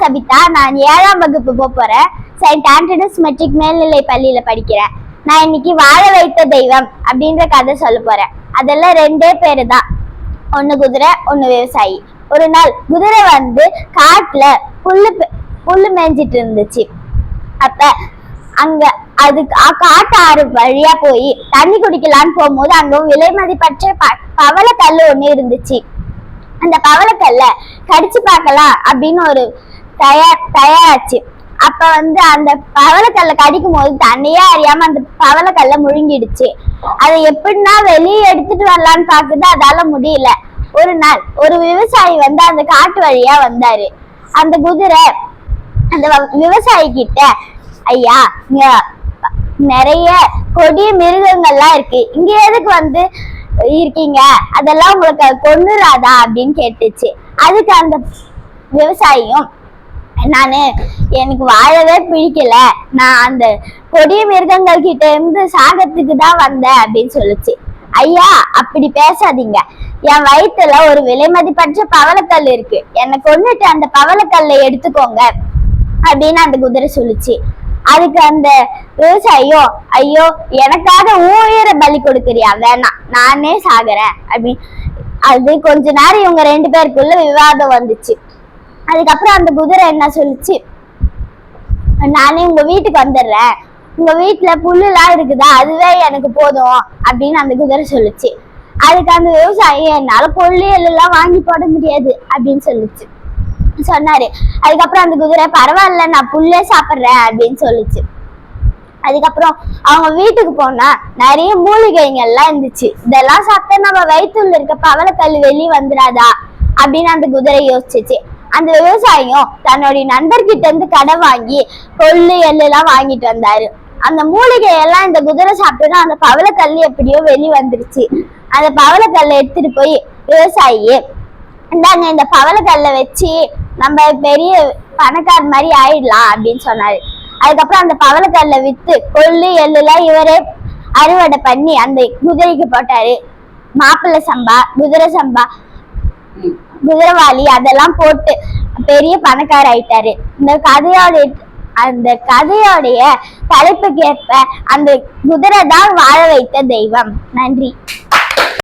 சபிதா நான் ஏழாம் வகுப்பு போக போறேன். செயின்ட் ஆண்டனஸ் மெட்ரிக் மேல்நிலை பள்ளியில படிக்கிறேன். நான் இன்னைக்கு வாழ வைத்த தெய்வம் அப்படின்ற கதை சொல்ல போறேன். அதெல்லாம் ரெண்டே பேரு தான் ஒண்ணு குதிரை ஒண்ணு விவசாயி. ஒரு நாள் குதிரை வந்து காட்டுல புல்லு புல்லு மேய்ஞ்சிட்டு இருந்துச்சு. அப்ப அங்க அது காட்டு ஆறு வழியா போய் தண்ணி குடிக்கலான்னு போகும்போது அங்க விலை மதிப்பற்ற பவளக்கல்லு ஒண்ணு இருந்துச்சு. அந்த பவளக்கல்ல கடிச்சு பார்க்கலாம் அப்படின்னு ஒரு தயார் தயாராச்சு. அப்ப வந்து அந்த பவளக்கல்ல கடிக்கும் போது தண்ணியே அறியாம அந்த பவளக்கல்ல முழுங்கிடுச்சு. அதை எப்படின்னா வெளியே எடுத்துட்டு வரலான்னு பாக்குது அதால முடியல. ஒரு நாள் ஒரு விவசாயி வந்து அந்த காட்டு வழியா வந்தாரு. அந்த குதிரை அந்த விவசாயி கிட்ட ஐயா இங்க நிறைய கொடிய மிருகங்கள்லாம் இருக்கு. இங்க எதுக்கு வந்து இருக்கீங்க? அதெல்லாம் உங்களுக்கு கொண்டுராதா அப்படின்னு கேட்டுச்சு. அதுக்கு அந்த விவசாயியும் நானு எனக்கு வாழவே பிடிக்கல. நான் அந்த கொடிய மிருகங்கள் கிட்ட இருந்து சாகத்துக்கு தான் வந்தேன் அப்படின்னு சொல்லுச்சு. ஐயா அப்படி பேசாதீங்க. என் வயிற்றுல ஒரு விலை மதிப்பற்ற பவளக்கல் இருக்கு. என்னை கொண்டுட்டு அந்த பவளக்கல்லை எடுத்துக்கோங்க அப்படின்னு அந்த குதிரை சொல்லுச்சு. அதுக்கு அந்த விவசாயியோ ஐயோ எனக்காக ஊயிர பலி கொடுக்குறியா? வேணாம் நானே சாகுறேன் அப்படின்னு. அது கொஞ்ச நேரம் இவங்க ரெண்டு பேருக்குள்ள விவாதம் வந்துச்சு. அதுக்கப்புறம் அந்த குதிரை என்ன சொல்லுச்சு? நானே உங்க வீட்டுக்கு வந்துடுறேன். உங்க வீட்டுல புல்லுலாம் இருக்குதா? அதுவே எனக்கு போதும். அப்படின்னு அந்த குதிரை சொல்லுச்சு. அதுக்கு அந்த விவசாயி என்னால புல்லு எல்லாம் வாங்கி போட முடியாது அப்படின்னு சொல்லுச்சு. சொன்னாரு. அதுக்கப்புறம் அந்த குதிரை பரவாயில்ல நான் புல்லே சாப்பிடுறேன் அப்படின்னு சொல்லுச்சு. அதுக்கப்புறம் அவங்க வீட்டுக்கு போனா நிறைய மூலிகைங்கள்லாம் இருந்துச்சு. இதெல்லாம் சாப்பிட்டா நம்ம வயிற்றுல இருக்க பவளக்கல் வெளியே வந்துடாதா? அப்படின்னு அந்த குதிரை யோசிச்சுச்சு. அந்த விவசாயியும் தன்னுடைய நண்பர்கிட்ட இருந்து கடை வாங்கி கொள்ளு எள்ளெல்லாம் வாங்கிட்டு வந்தாரு. அந்த மூலிகை எல்லாம் இந்த குதிரை சாப்பிட்டோன்னா அந்த பவளக்கல் எப்படியோ வெளி வந்துருச்சு. அந்த பவளக்கல்லை எடுத்துட்டு போய் விவசாயி இந்தாங்க இந்த பவளக்கல்லை வச்சு நம்ம பெரிய பணக்கார மாதிரி ஆயிடலாம் அப்படின்னு சொன்னாரு. அதுக்கப்புறம் அந்த பவளக்கல்லை வித்து கொள்ளு எள்ளுலாம் இவரே அறுவடை பண்ணி அந்த குதிரைக்கு போட்டாரு. மாப்பிள்ளை சம்பா குதிரை சம்பா. குதிரைவாளி அதெல்லாம் போட்டு பெரிய பணக்கார ஆயிட்டாரு. இந்த கதையோட அந்த கதையோடைய தலைப்புக்கு ஏற்ப அந்த குதிரை தான் வாழ வைத்த தெய்வம். நன்றி.